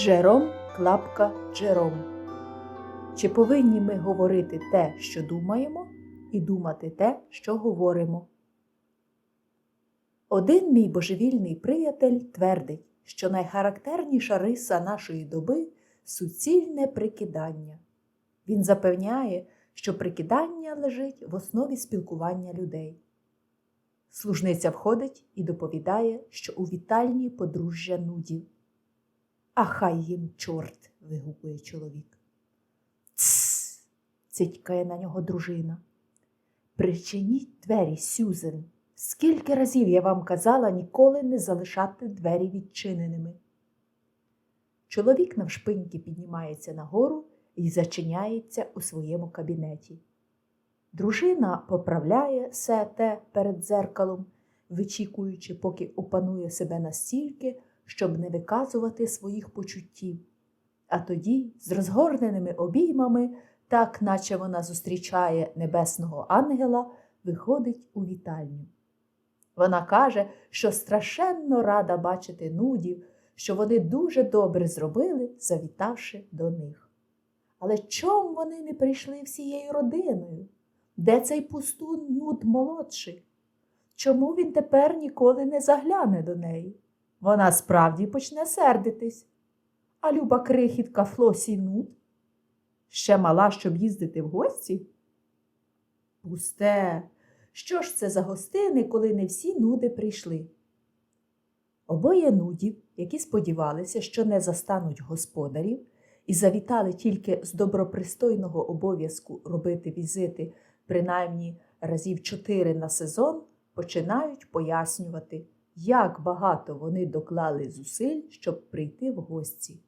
Джером Клапка Джером. Чи повинні ми говорити те, що думаємо, і думати те, що говоримо? Один мій божевільний приятель твердить, що найхарактерніша риса нашої доби суцільне прикидання. Він запевняє, що прикидання лежить в основі спілкування людей. Служниця входить і доповідає, що у вітальні подружжя нудів. А хай їм чорт. вигукує чоловік. Тсс. цитькає на нього дружина. Причиніть двері, Сюзен. Скільки разів я вам казала ніколи не залишати двері відчиненими. Чоловік навшпиньки піднімається нагору і зачиняється у своєму кабінеті. Дружина поправляє все те перед дзеркалом, вичікуючи, поки опанує себе настільки, щоб не виказувати своїх почуттів. А тоді, з розгорненими обіймами, так наче вона зустрічає небесного ангела, виходить у вітальню. Вона каже, що страшенно рада бачити нудів, що вони дуже добре зробили, завітавши до них. Але чом вони не прийшли всією родиною? Де цей пустун нуд молодший? Чому він тепер ніколи не загляне до неї? Вона справді почне сердитись. А люба крихітка Флосі нуд? Ще мала, щоб їздити в гості? Пусте, що ж це за гостини, коли не всі нуди прийшли? Обоє нудів, які сподівалися, що не застануть господарів, і завітали тільки з добропристойного обов'язку робити візити принаймні разів чотири на сезон, починають пояснювати, як багато вони доклали зусиль, щоб прийти в гості.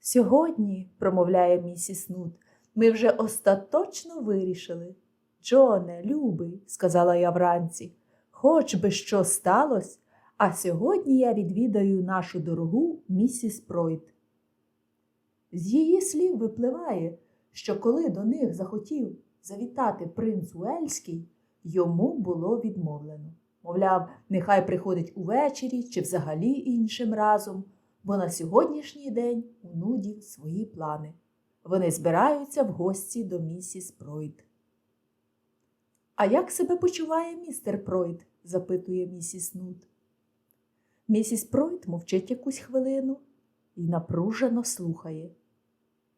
Сьогодні, промовляє місіс Нут, ми вже остаточно вирішили. Джоне, любий, сказала я вранці, хоч би що сталося, а сьогодні я відвідаю нашу дорогу місіс Пройд. З її слів випливає, що коли до них захотів завітати принц Уельський, йому було відмовлено. Мовляв, нехай приходить увечері чи взагалі іншим разом, бо на сьогоднішній день у нудів свої плани. Вони збираються в гості до місіс Пройд. А як себе почуває містер Пройд? запитує місіс Нут. Місіс Пройд мовчить якусь хвилину і напружено слухає.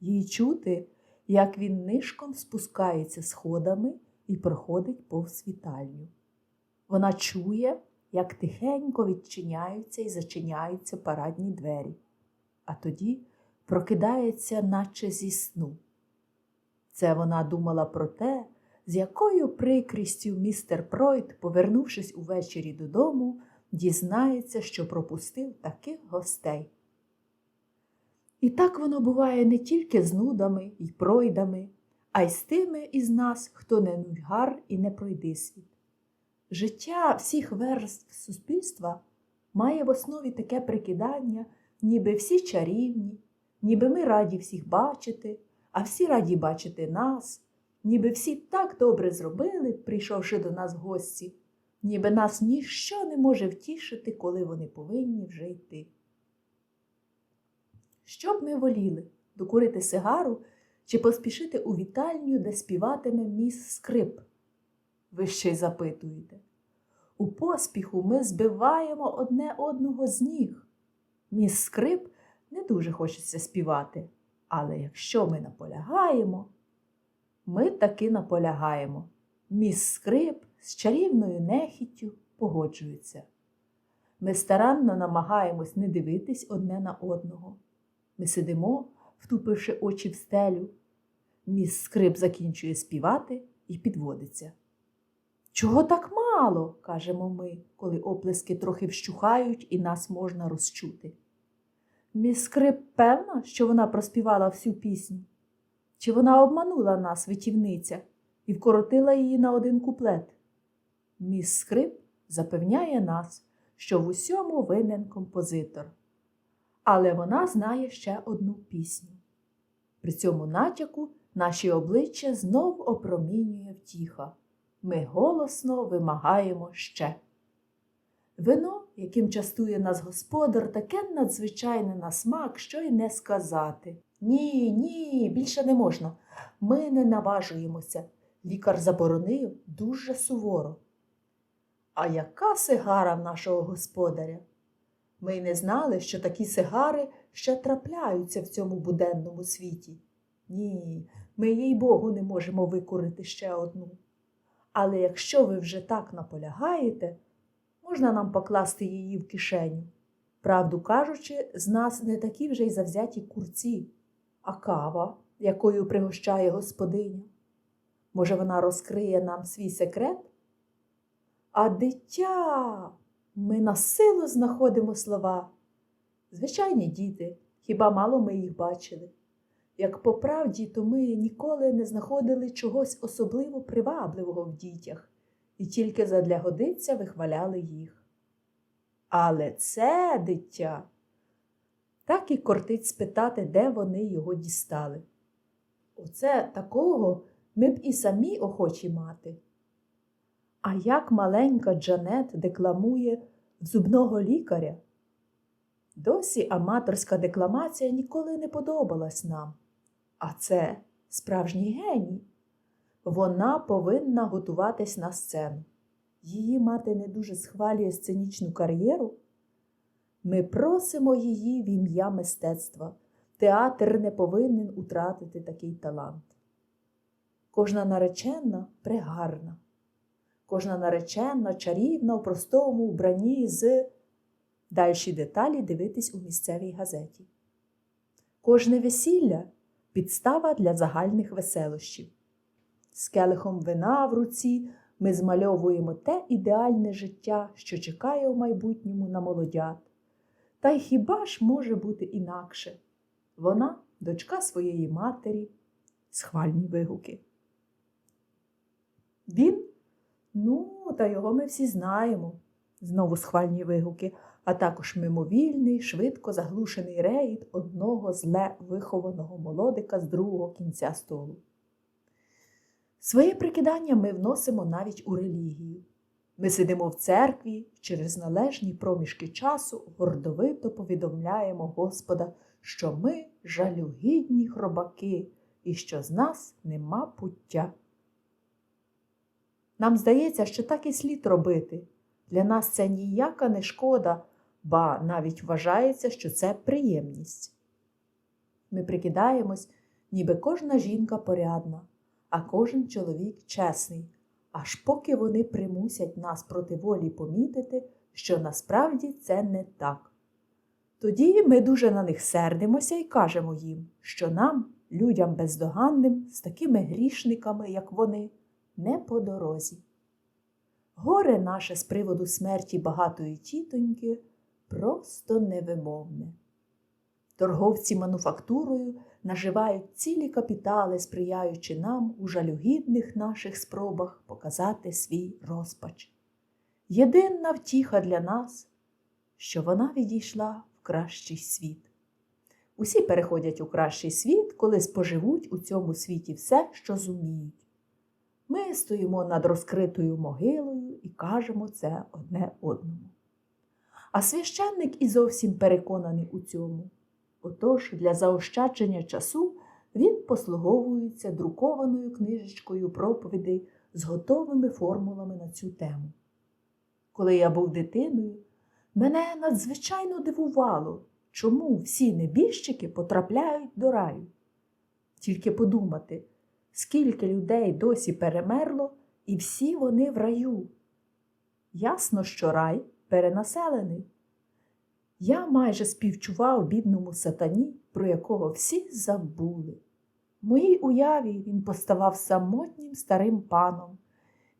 Їй чути, як він нишком спускається сходами і проходить повз вітальню. Вона чує, як тихенько відчиняються і зачиняються парадні двері, а тоді прокидається, наче зі сну. Це вона думала про те, з якою прикрістю містер Пройд, повернувшись увечері додому, дізнається, що пропустив таких гостей. І так воно буває не тільки з нудами і пройдами, а й з тими із нас, хто не нудьгар і не пройдисвіт. Життя всіх верств суспільства має в основі таке прикидання, ніби всі чарівні, ніби ми раді всіх бачити, а всі раді бачити нас, ніби всі так добре зробили, прийшовши до нас гості, ніби нас ніщо не може втішити, коли вони повинні вже йти. Що б ми воліли докурити сигару чи поспішити у вітальню, де співатиме міс скрип? Ви ще й запитуєте. У поспіху ми збиваємо одне одного з ніг. Міс скрип не дуже хочеться співати, але якщо ми наполягаємо, ми таки наполягаємо. Міс скрип з чарівною нехіттю погоджується. Ми старанно намагаємось не дивитись одне на одного. Ми сидимо, втупивши очі в стелю. Міс скрип закінчує співати і підводиться. Чого так мало? кажемо ми, коли оплески трохи вщухають і нас можна розчути. Міс скрип певна, що вона проспівала всю пісню? Чи вона обманула нас, витівниця, і вкоротила її на один куплет? Міс скрип запевняє нас, що в усьому винен композитор. Але вона знає ще одну пісню. При цьому натяку наші обличчя знов опромінює втіха. Ми голосно вимагаємо ще. Вино яким частує нас господар, таке надзвичайне на смак, що й не сказати. Ні, ні, більше не можна. Ми не наважуємося. Лікар заборонив дуже суворо. А яка сигара нашого господаря? Ми й не знали, що такі сигари ще трапляються в цьому буденному світі. Ні, ми, їй Богу, не можемо викурити ще одну. Але якщо ви вже так наполягаєте, можна нам покласти її в кишеню. Правду кажучи, з нас не такі вже й завзяті курці, а кава, якою пригощає господиня. Може, вона розкриє нам свій секрет? А дитя, ми на силу знаходимо слова. Звичайні діти, хіба мало ми їх бачили? Як по правді, то ми ніколи не знаходили чогось особливо привабливого в дітях і тільки задля годиця вихваляли їх. Але це дитя так і кортить спитати, де вони його дістали. Оце такого ми б і самі охочі мати. А як маленька Джанет декламує в зубного лікаря? Досі аматорська декламація ніколи не подобалась нам. А це справжній геній. Вона повинна готуватись на сцену. Її мати не дуже схвалює сценічну кар'єру. Ми просимо її в ім'я мистецтва. Театр не повинен утратити такий талант. Кожна наречена прегарна, кожна наречена чарівна в простому вбранні з дальші деталі дивитись у місцевій газеті. Кожне весілля підстава для загальних веселощів. З келихом вина в руці ми змальовуємо те ідеальне життя, що чекає у майбутньому на молодят. Та й хіба ж може бути інакше? Вона дочка своєї матері, схвальні вигуки. Він? Ну, та його ми всі знаємо. Знову схвальні вигуки, а також мимовільний, швидко заглушений рейд одного зле вихованого молодика з другого кінця столу. Своє прикидання ми вносимо навіть у релігію. Ми сидимо в церкві, через належні проміжки часу гордовито повідомляємо Господа, що ми жалюгідні хробаки і що з нас нема пуття. Нам здається, що так і слід робити. Для нас це ніяка не шкода, ба навіть вважається, що це приємність. Ми прикидаємось, ніби кожна жінка порядна, а кожен чоловік чесний, аж поки вони примусять нас проти волі помітити, що насправді це не так. Тоді ми дуже на них сердимося і кажемо їм, що нам, людям бездоганним, з такими грішниками, як вони, не по дорозі. Горе наше з приводу смерті багатої тітоньки просто невимовне. Торговці мануфактурою наживають цілі капітали, сприяючи нам у жалюгідних наших спробах показати свій розпач. Єдина втіха для нас, що вона відійшла в кращий світ. Усі переходять у кращий світ, коли споживуть у цьому світі все, що зуміють. Ми стоїмо над розкритою могилою і кажемо це одне одному. А священник і зовсім переконаний у цьому. Отож, для заощадження часу він послуговується друкованою книжечкою проповідей з готовими формулами на цю тему. Коли я був дитиною, мене надзвичайно дивувало, чому всі небіжчики потрапляють до раю. Тільки подумати, скільки людей досі перемерло, і всі вони в раю. Ясно, що рай перенаселений. Я майже співчував бідному сатані, про якого всі забули. В моїй уяві він поставав самотнім старим паном,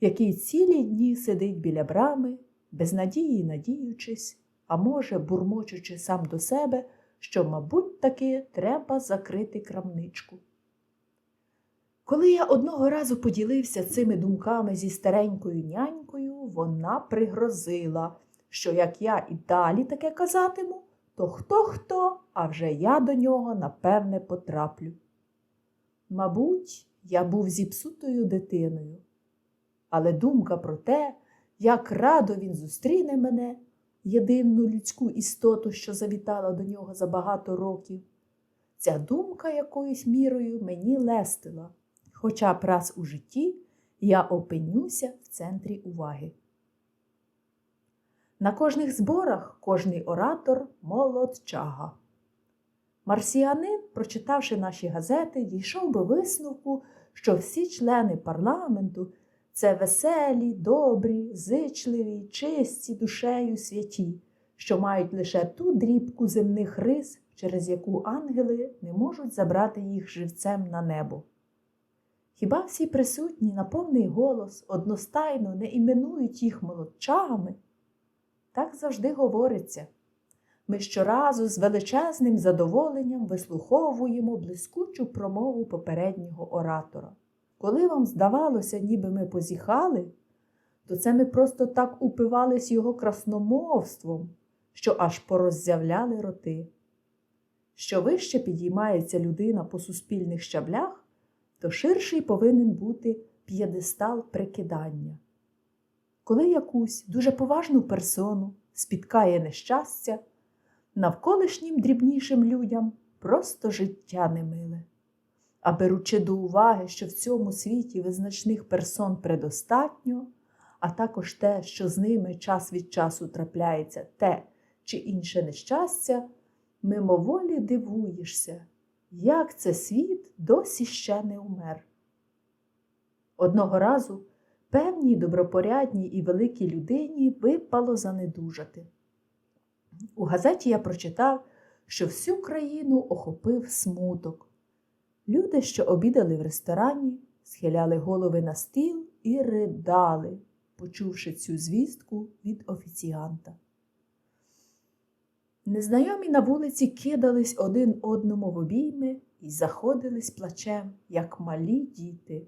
який цілі дні сидить біля брами, без надії надіючись, а може, бурмочучи сам до себе, що, мабуть, таки треба закрити крамничку. Коли я одного разу поділився цими думками зі старенькою нянькою, вона пригрозила, що як я і далі таке казатиму, то хто хто, а вже я до нього напевне потраплю. Мабуть, я був зіпсутою дитиною, але думка про те, як радо він зустріне мене, єдину людську істоту, що завітала до нього за багато років. Ця думка якоюсь мірою мені лестила, хоча б раз у житті я опинюся в центрі уваги. На кожних зборах кожний оратор молодчага. Марсіанин, прочитавши наші газети, дійшов до висновку, що всі члени парламенту це веселі, добрі, зичливі, чисті душею святі, що мають лише ту дрібку земних рис, через яку ангели не можуть забрати їх живцем на небо. Хіба всі присутні на повний голос одностайно не іменують їх молодчагами? Так завжди говориться. Ми щоразу з величезним задоволенням вислуховуємо блискучу промову попереднього оратора. Коли вам здавалося, ніби ми позіхали, то це ми просто так упивались його красномовством, що аж пороззявляли роти. Що вище підіймається людина по суспільних щаблях, то ширший повинен бути п'єдестал прикидання. Коли якусь дуже поважну персону спіткає нещастя, навколишнім дрібнішим людям просто життя немиле. А беручи до уваги, що в цьому світі визначних персон предостатньо, а також те, що з ними час від часу трапляється те чи інше нещастя, мимоволі дивуєшся, як це світ досі ще не умер. Одного разу певній добропорядній і великій людині випало занедужати. У газеті я прочитав, що всю країну охопив смуток. Люди, що обідали в ресторані, схиляли голови на стіл і ридали, почувши цю звістку від офіціанта. Незнайомі на вулиці кидались один одному в обійми і заходились плачем, як малі діти.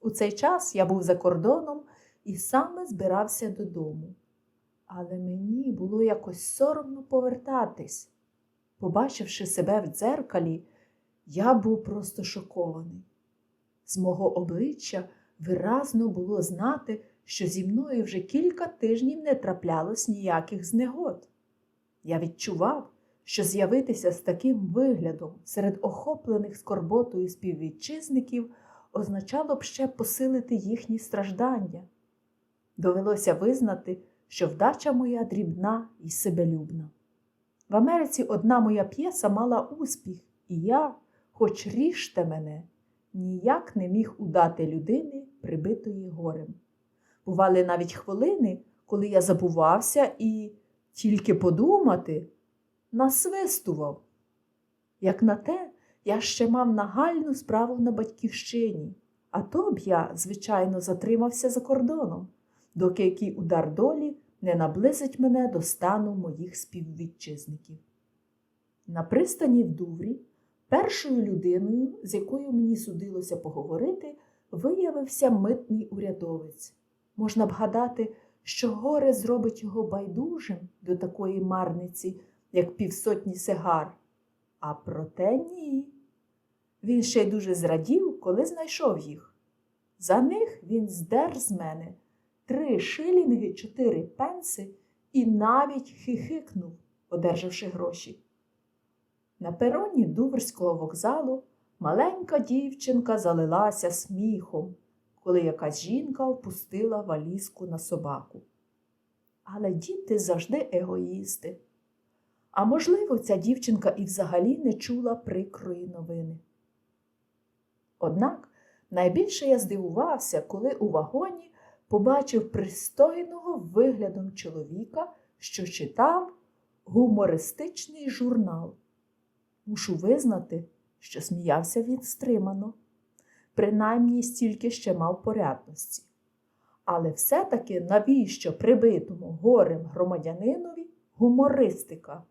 У цей час я був за кордоном і саме збирався додому. Але мені було якось соромно повертатись. Побачивши себе в дзеркалі, я був просто шокований. З мого обличчя виразно було знати, що зі мною вже кілька тижнів не траплялось ніяких знегод. Я відчував, що з'явитися з таким виглядом серед охоплених скорботою співвітчизників означало б ще посилити їхні страждання. Довелося визнати, що вдача моя дрібна і себелюбна. В Америці одна моя п'єса мала успіх, і я, хоч ріжте мене, ніяк не міг удати людини, прибитої горем. Бували навіть хвилини, коли я забувався і тільки подумати насвистував. Як на те, я ще мав нагальну справу на батьківщині, а то б я, звичайно, затримався за кордоном, доки який удар долі не наблизить мене до стану моїх співвітчизників. На пристані в Дуврі першою людиною, з якою мені судилося поговорити, виявився митний урядовець. Можна б гадати, що горе зробить його байдужим до такої марниці, як півсотні сигар. А проте ні. Він ще й дуже зрадів, коли знайшов їх. За них він здер з мене три шилінги, чотири пенси і навіть хихикнув, одержавши гроші. На пероні Дуврського вокзалу маленька дівчинка залилася сміхом, коли якась жінка впустила валізку на собаку. Але діти завжди егоїсти. А можливо, ця дівчинка і взагалі не чула прикрої новини. Однак найбільше я здивувався, коли у вагоні побачив пристойного виглядом чоловіка, що читав гумористичний журнал. Мушу визнати, що сміявся він стримано, принаймні стільки ще мав порядності. Але все-таки навіщо прибитому горем громадянинові гумористика?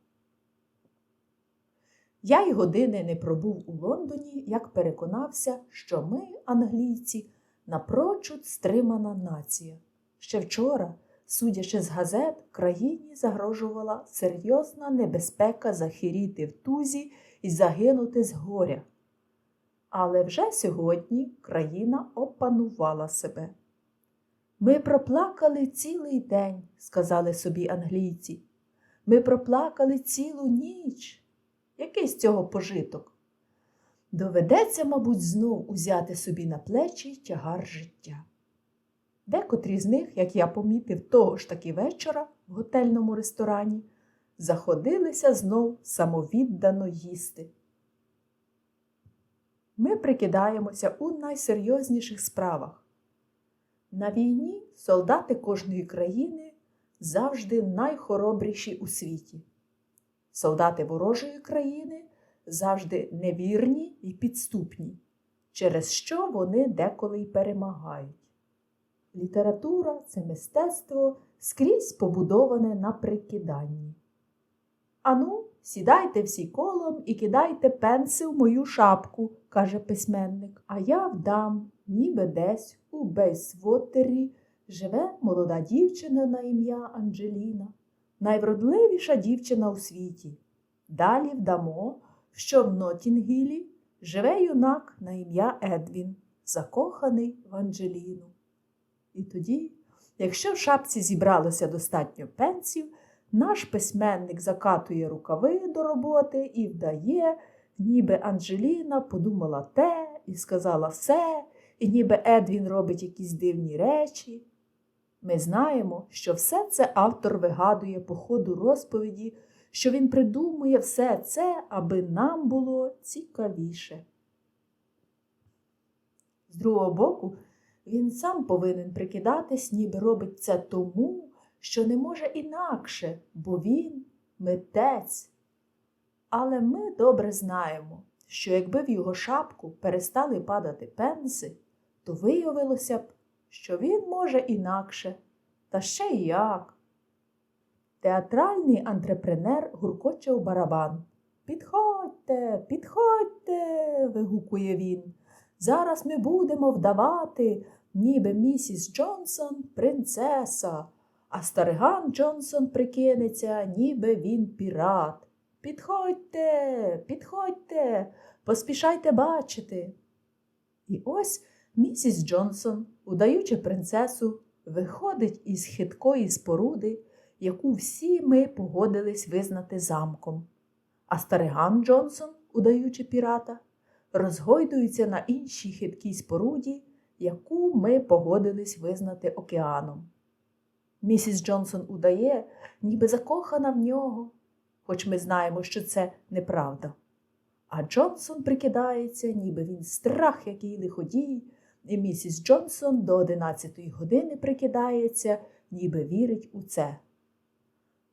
Я й години не пробув у Лондоні, як переконався, що ми, англійці, напрочуд стримана нація. Ще вчора, судячи з газет, країні загрожувала серйозна небезпека захиріти в тузі і загинути з горя. Але вже сьогодні країна опанувала себе. Ми проплакали цілий день, сказали собі англійці. Ми проплакали цілу ніч. Який з цього пожиток? Доведеться, мабуть, знов узяти собі на плечі тягар життя. Декотрі з них, як я помітив того ж таки вечора в готельному ресторані, заходилися знов самовіддано їсти. Ми прикидаємося у найсерйозніших справах. На війні солдати кожної країни завжди найхоробріші у світі. Солдати ворожої країни завжди невірні і підступні, через що вони деколи й перемагають. Література це мистецтво скрізь побудоване на прикиданні. Ану, сідайте всі колом і кидайте пенси в мою шапку, каже письменник. А я вдам, ніби десь у Бейсвотері живе молода дівчина на ім'я Анджеліна, найвродливіша дівчина у світі. Далі вдамо, що в Нотінгілі живе юнак на ім'я Едвін, закоханий в Анджеліну. І тоді, якщо в шапці зібралося достатньо пенсів, наш письменник закатує рукави до роботи і вдає, ніби Анджеліна подумала те і сказала все, і ніби Едвін робить якісь дивні речі. Ми знаємо, що все це автор вигадує по ходу розповіді, що він придумує все це, аби нам було цікавіше. З другого боку, він сам повинен прикидатись, ніби робить це тому, що не може інакше, бо він митець. Але ми добре знаємо, що якби в його шапку перестали падати пенси, то виявилося б, що він може інакше, та ще й як. Театральний антрепренер гуркоче у барабан. Підходьте, підходьте, вигукує він. Зараз ми будемо вдавати, ніби місіс Джонсон принцеса, а стариган Джонсон прикинеться, ніби він пірат. Підходьте, підходьте, поспішайте бачити. І ось місіс Джонсон, удаючи принцесу, виходить із хиткої споруди, яку всі ми погодились визнати замком. А стариган Джонсон, удаючи пірата, розгойдується на іншій хиткій споруді, яку ми погодились визнати океаном. Місіс Джонсон удає, ніби закохана в нього, хоч ми знаємо, що це неправда. А Джонсон прикидається, ніби він страх, який лиходій, і місіс Джонсон до одинадцятої години прикидається, ніби вірить у це.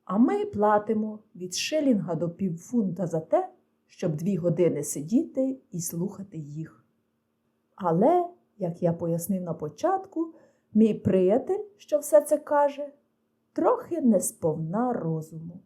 А ми платимо від шилінга до півфунта за те, щоб дві години сидіти і слухати їх. Але, як я пояснив на початку, мій приятель, що все це каже, трохи не сповна розуму.